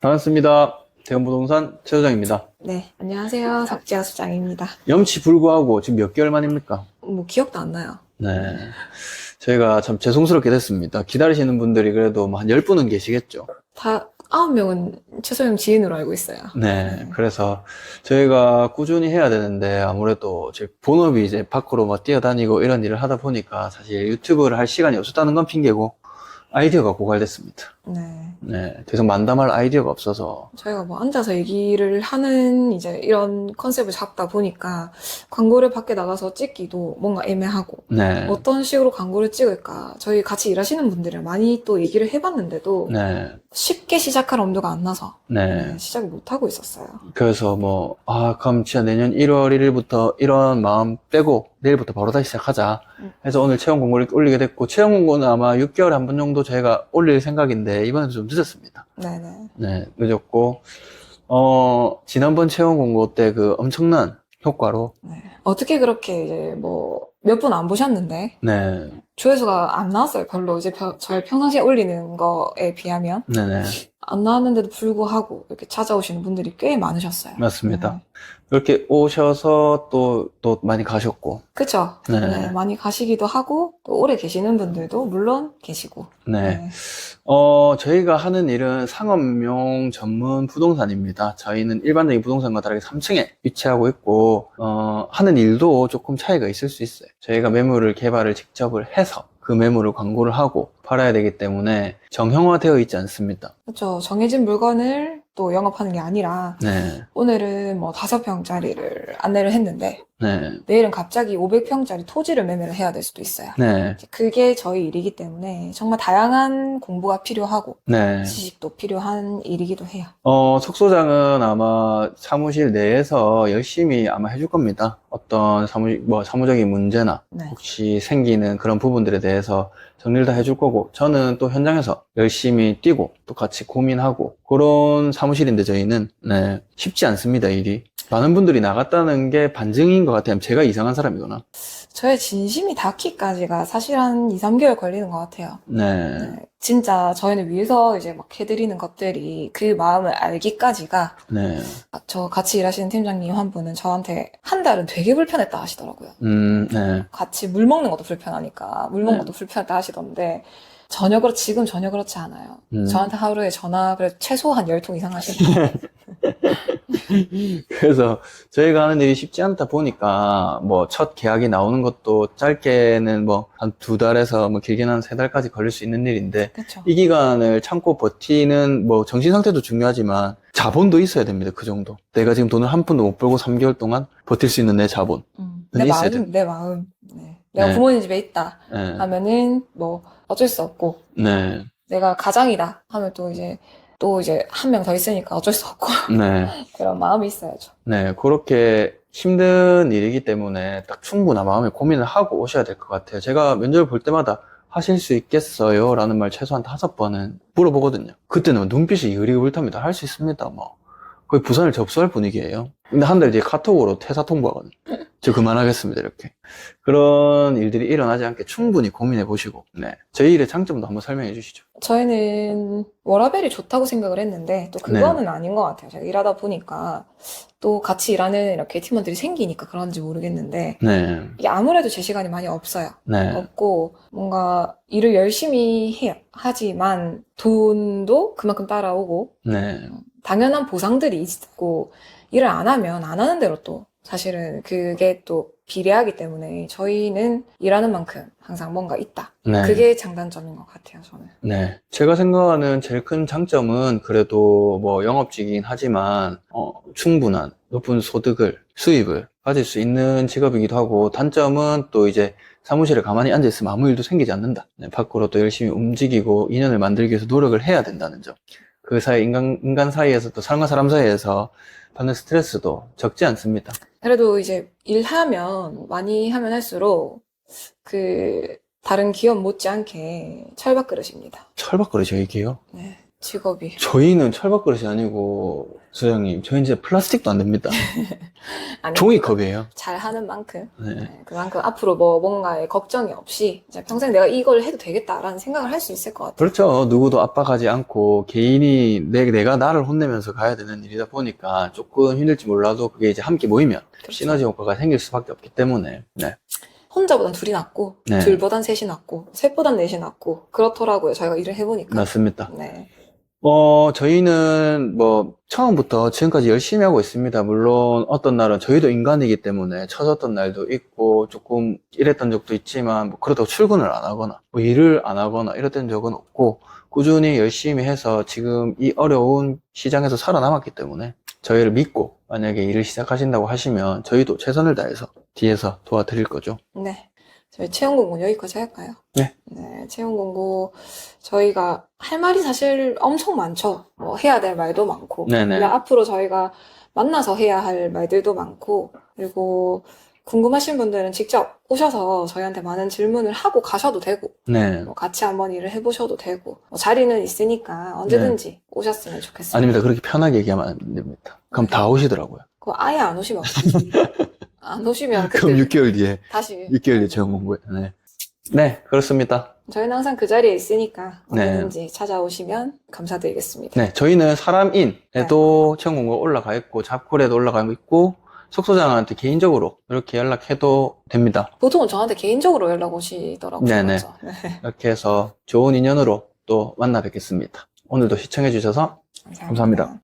반갑습니다. 대원부동산 최 소장입니다. 네, 안녕하세요. 석지아 수장입니다. 염치 불구하고 지금 몇 개월 만입니까? 뭐 기억도 안 나요. 네. 저희가 참 죄송스럽게 됐습니다. 기다리시는 분들이 그래도 뭐 한 10분은 계시겠죠. 다 아홉 명은 최소영 지인으로 알고 있어요. 네. 그래서 저희가 꾸준히 해야 되는데 아무래도 제 본업이 이제 밖으로 막 뛰어다니고 이런 일을 하다 보니까 사실 유튜브를 할 시간이 없었다는 건 핑계고 아이디어가 고갈됐습니다. 네. 네. 더 이상 만담할 아이디어가 없어서. 저희가 뭐 앉아서 얘기를 하는 이제 이런 컨셉을 잡다 보니까 광고를 밖에 나가서 찍기도 뭔가 애매하고 네. 어떤 식으로 광고를 찍을까 저희 같이 일하시는 분들이랑 많이 또 얘기를 해봤는데도 네. 쉽게 시작할 엄두가 안 나서 네. 네, 시작을 못 하고 있었어요. 그래서 뭐, 아, 그럼 진짜 내년 1월 1일부터 이런 마음 빼고 내일부터 바로 다시 시작하자. 음. 해서 오늘 체험 공고를 올리게 됐고, 체험 공고는 아마 6개월에 한 번 정도 저희가 올릴 생각인데, 이번에도 좀 늦었습니다. 네네. 네, 늦었고, 어, 지난번 체험 공고 때 그 엄청난 효과로, 네. 어떻게 그렇게 이제 뭐 몇 분 안 보셨는데 네, 조회수가 안 나왔어요. 별로 이제 펴- 저희 평상시에 올리는 거에 비하면 네네, 안 나왔는데도 불구하고 이렇게 찾아오시는 분들이 꽤 많으셨어요. 맞습니다. 이렇게 오셔서 또, 또 많이 가셨고, 그쵸? 네. 네, 많이 가시기도 하고 또 오래 계시는 분들도 물론 계시고. 네. 어, 저희가 하는 일은 상업용 전문 부동산입니다. 저희는 일반적인 부동산과 다르게 3층에 위치하고 있고, 어, 하는 일도 조금 차이가 있을 수 있어요. 저희가 매물을 개발을 직접을 해서 그 매물을 광고를 하고 팔아야 되기 때문에 정형화되어 있지 않습니다. 그렇죠. 정해진 물건을 또 영업하는 게 아니라 네, 오늘은 뭐 다섯 평짜리를 안내를 했는데 네, 내일은 갑자기 500평짜리 토지를 매매를 해야 될 수도 있어요. 네, 그게 저희 일이기 때문에 정말 다양한 공부가 필요하고 네. 지식도 필요한 일이기도 해요. 어, 속소장은 아마 사무실 내에서 열심히 아마 해줄 겁니다. 어떤 사무, 뭐, 사무적인 문제나 네. 혹시 생기는 그런 부분들에 대해서 정리를 다 해줄 거고, 저는 또 현장에서 열심히 뛰고, 또 같이 고민하고, 그런 사무실인데 저희는, 네, 쉽지 않습니다, 일이. 많은 분들이 나갔다는 게 반증인 것 같아요. 제가 이상한 사람이거나. 저의 진심이 닿기까지가 사실 한 2, 3개월 걸리는 것 같아요. 네, 네. 진짜 저희는 위에서 이제 막 해드리는 것들이 그 마음을 알기까지가 네, 아, 저 같이 일하시는 팀장님 한 분은 저한테 한 달은 되게 불편했다 하시더라고요. 음, 네, 같이 물 먹는 것도 불편하니까 물 먹는 네. 것도 불편하다 하시던데 전혀 그렇 지금 전혀 그렇지 않아요. 음. 저한테 하루에 전화 그래도 최소한 10통 이상 하시는 그래서 저희가 하는 일이 쉽지 않다 보니까 뭐 첫 계약이 나오는 것도 짧게는 뭐 한 두 달에서 뭐 길게는 한 세 달까지 걸릴 수 있는 일인데 그렇죠. 이 기간을 참고 버티는 뭐 정신 상태도 중요하지만 자본도 있어야 됩니다. 그 정도. 내가 지금 돈을 한 푼도 못 벌고 3개월 동안 버틸 수 있는 내 자본. 음, 내 있어야 마음, 내 마음. 네. 내가 네. 부모님 집에 있다 네. 하면은 뭐 어쩔 수 없고 네. 내가 가장이다 하면 또 이제 또 이제 한 명 더 있으니까 어쩔 수 없고 네. 그런 마음이 있어야죠. 네. 그렇게 힘든 일이기 때문에 딱 충분한 마음의 고민을 하고 오셔야 될 것 같아요. 제가 면접을 볼 때마다 하실 수 있겠어요? 라는 말 최소한 다섯 번은 물어보거든요. 그때는 눈빛이 의리불답니다. 할 수 있습니다. 뭐. 거의 부산을 접수할 분위기예요. 근데 한 달 뒤에 카톡으로 퇴사 통보하거든요. 저 그만하겠습니다. 이렇게. 그런 일들이 일어나지 않게 충분히 고민해 보시고, 네. 저희 일의 장점도 한번 설명해 주시죠. 저희는 워라벨이 좋다고 생각을 했는데 또 그거는 아닌 것 같아요. 제가 일하다 보니까 또 같이 일하는 이렇게 팀원들이 생기니까 그런지 모르겠는데 네. 이게 아무래도 제 시간이 많이 없어요. 네. 없고 뭔가 일을 열심히 해요. 하지만 돈도 그만큼 따라오고 네. 당연한 보상들이 있고 일을 안 하면 안 하는 대로 또 사실은 그게 또 비례하기 때문에 저희는 일하는 만큼 항상 뭔가 있다. 네. 그게 장단점인 것 같아요, 저는. 네. 제가 생각하는 제일 큰 장점은 그래도 뭐 영업직이긴 하지만, 어, 충분한 높은 소득을, 수입을 가질 수 있는 직업이기도 하고, 단점은 또 이제 사무실에 가만히 앉아있으면 아무 일도 생기지 않는다. 네, 밖으로 또 열심히 움직이고 인연을 만들기 위해서 노력을 해야 된다는 점. 그 사이, 인간, 인간 사이에서 또 사람과 사람 사이에서 받는 스트레스도 적지 않습니다. 그래도 이제 일하면 많이 하면 할수록 그 다른 기업 못지않게 철밥그릇입니다. 철박거리죠, 이게요. 네. 직업이. 저희는 철밥그릇이 아니고 소장님 저희 이제 플라스틱도 안 됩니다. 아니, 종이컵이에요. 잘 하는 만큼. 네. 네, 그만큼 앞으로 뭐 뭔가에 걱정이 없이 이제 평생 내가 이걸 해도 되겠다라는 생각을 할 수 있을 것 같아요. 그렇죠. 누구도 압박하지 않고 개인이 내, 내가 나를 혼내면서 가야 되는 일이다 보니까 조금 힘들지 몰라도 그게 이제 함께 모이면 그렇죠. 시너지 효과가 생길 수밖에 없기 때문에 네. 혼자보단 둘이 낫고, 네. 둘보단 셋이 낫고, 셋보단 넷이 낫고, 그렇더라고요. 저희가 일을 해보니까. 맞습니다. 네. 어, 저희는 뭐 처음부터 지금까지 열심히 하고 있습니다. 물론 어떤 날은 저희도 인간이기 때문에 처졌던 날도 있고 조금 이랬던 적도 있지만 뭐 그렇다고 출근을 안 하거나 뭐 일을 안 하거나 이랬던 적은 없고 꾸준히 열심히 해서 지금 이 어려운 시장에서 살아남았기 때문에 저희를 믿고 만약에 일을 시작하신다고 하시면 저희도 최선을 다해서 뒤에서 도와드릴 거죠. 네. 저희 채용 공고 여기까지 할까요? 네. 네, 채용 공고 저희가 할 말이 사실 엄청 많죠. 뭐 해야 될 말도 많고. 네네. 그리고 앞으로 저희가 만나서 해야 할 말들도 많고. 그리고 궁금하신 분들은 직접 오셔서 저희한테 많은 질문을 하고 가셔도 되고, 네. 뭐 같이 한번 일을 해보셔도 되고, 뭐 자리는 있으니까 언제든지 오셨으면 좋겠습니다. 아닙니다. 그렇게 편하게 얘기하면 안 됩니다. 그럼 다 오시더라고요. 그거 아예 안 오시면 어떡해요? 안 오시면 그럼 6개월 뒤에 다시 6개월 뒤에 채용 공고에. 네. 네, 그렇습니다. 저희는 항상 그 자리에 있으니까 네. 언제든지 찾아오시면 감사드리겠습니다. 네, 저희는 사람인에도 채용 공고 올라가 있고, 잡콜에도 올라가 있고, 속소장한테 개인적으로 이렇게 연락해도 됩니다. 보통은 저한테 개인적으로 연락 오시더라고요. 네네. 맞아. 네. 이렇게 해서 좋은 인연으로 또 만나 뵙겠습니다. 오늘도 시청해 주셔서 감사합니다.